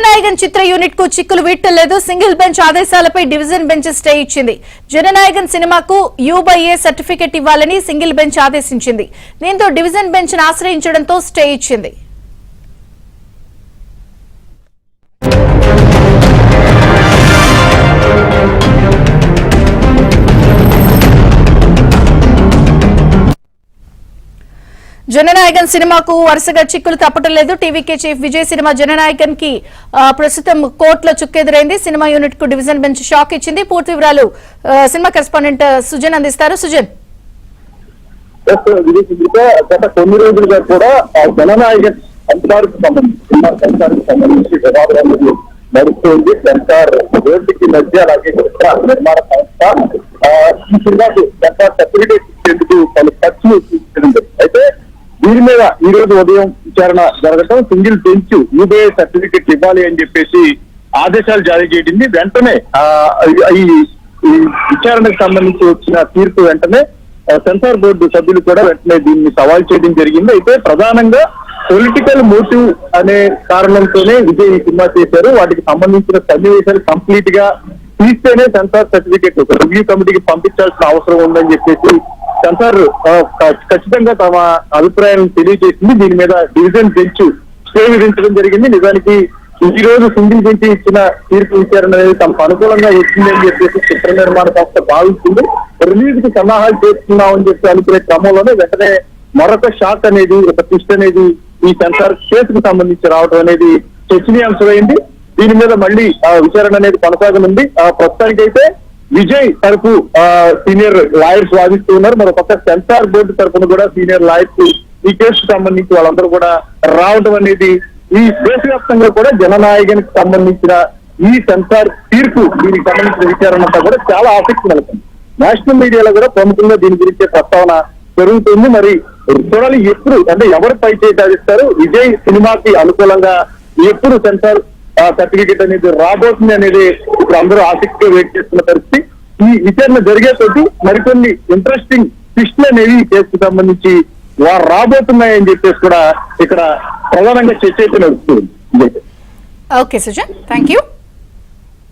జననాయకన్ చిత్ర యూనిట్కు చిక్కులు వీట్టలేదు. సింగిల్ బెంచ్ ఆదేశాలపై డివిజన్ బెంచ్ స్టే ఇచ్చింది. జననాయకన్ సినిమాకు యుబైఏ సర్టిఫికెట్ ఇవ్వాలని సింగిల్ బెంచ్ ఆదేశించింది. దీంతో డివిజన్ బెంచ్ ఆశ్రయించడంతో స్టే ఇచ్చింది. జననాయకన్ సినిమాకు వరుసగా చిక్కులు తప్పటలేదు టీవీకే చీఫ్ విజయ్ సినిమా జననాయకన్కి ప్రస్తుతం కోర్టులో చుక్కెదురైంది. సినిమా యూనిట్కు డివిజన్ బెంచ్ షాక్ ఇచ్చింది. పూర్తి వివరాలు సినిమా కరెస్పాండెంట్ సుజన్ అందిస్తారు. సుజన్. గత కొన్ని రోజులుగా కూడా జననాయకన్ అధికారికి సంబంధించి నడుస్తుంది. సెన్సార్ రోడ్డుకి మధ్య అలాగే నిర్మాణ సంస్థ ఈ సినిమాకు సెన్సార్ సర్టిఫికేట్ మీద ఈ రోజు ఉదయం విచారణ జరగటం సింగిల్ బెంచ్ యూబీఐ సర్టిఫికేట్ ఇవ్వాలి అని చెప్పేసి ఆదేశాలు జారీ చేసింది వెంటనే ఈ విచారణకు సంబంధించి వచ్చిన తీర్పు వెంటనే సెన్సార్ బోర్డు సభ్యులు కూడా వెంటనే దీన్ని సవాల్ చేయడం జరిగింది. అయితే ప్రధానంగా పొలిటికల్ మోటివ్ అనే కారణంతోనే విజయ్ సినిమా చేశారు వాటికి సంబంధించిన సన్నివేశాలు కంప్లీట్గా తీస్తేనే సెన్సార్ సర్టిఫికేట్ రివ్యూ కమిటీకి పంపించాల్సిన అవసరం ఉందని చెప్పేసి సెన్సార్ ఖచ్చితంగా తమ అభిప్రాయం తెలియజేసింది. దీని మీద డివిజన్ బెంచ్ స్టే విధించడం జరిగింది. నిజానికి ఈ రోజు సింగిల్ బెంచ్ ఇచ్చిన తీర్పు విచారణ అనేది తమకు అనుకూలంగా వచ్చిందని చెప్పేసి చిత్ర నిర్మాణ సంస్థ భావిస్తుంది. రిలీజ్కి సన్నాహాలు చేస్తున్నామని చెప్పి అనుకునే క్రమంలోనే వెంటనే మరొక షాక్ అనేది ఒక ట్విస్ట్ అనేది ఈ సెన్సార్ కేసుకు సంబంధించి రావడం అనేది చర్చనీయాంశమైంది. దీని మీద మళ్ళీ ఆ, విచారణ అనేది కొనసాగనుంది. ప్రస్తుతానికైతే విజయ్ తరపు ఆ, సీనియర్ లాయర్స్ వాదిస్తూ ఉన్నారు. మరో పక్క సెన్సార్ బోర్డు తరపున కూడా సీనియర్ లాయర్స్ ఈ కేసుకు సంబంధించి వాళ్ళందరూ కూడా రావడం అనేది ఈ దేశవ్యాప్తంగా కూడా జననాయకానికి సంబంధించిన ఈ సెన్సార్ తీర్పు దీనికి సంబంధించిన విచారణ అంతా కూడా చాలా ఆసక్తి నెలకొంది. నేషనల్ మీడియాలో కూడా ప్రముఖంగా దీని గురించే ప్రస్తావన పెరుగుతుంది. మరి చూడాలి ఎప్పుడు అంటే ఎవరు పై చేయి సాధిస్తారు? విజయ్ సినిమాకి అనుకూలంగా ఎప్పుడు సెన్సార్ సర్టిఫికేట్ అనేది రాబోతుంది అనేది ఇప్పుడు అందరూ ఆసక్తిగా వెయిట్ చేస్తున్న పరిస్థితి. ఈ విచారణ జరిగే కొద్ది మరికొన్ని ఇంట్రెస్టింగ్ ట్విస్ట్లు అనేవి ఈ కేసుకు సంబంధించి వారు రాబోతున్నాయని చెప్పేసి కూడా ఇక్కడ ప్రధానంగా చర్చ అయితే నడుస్తుంది. Okay Sujan thank you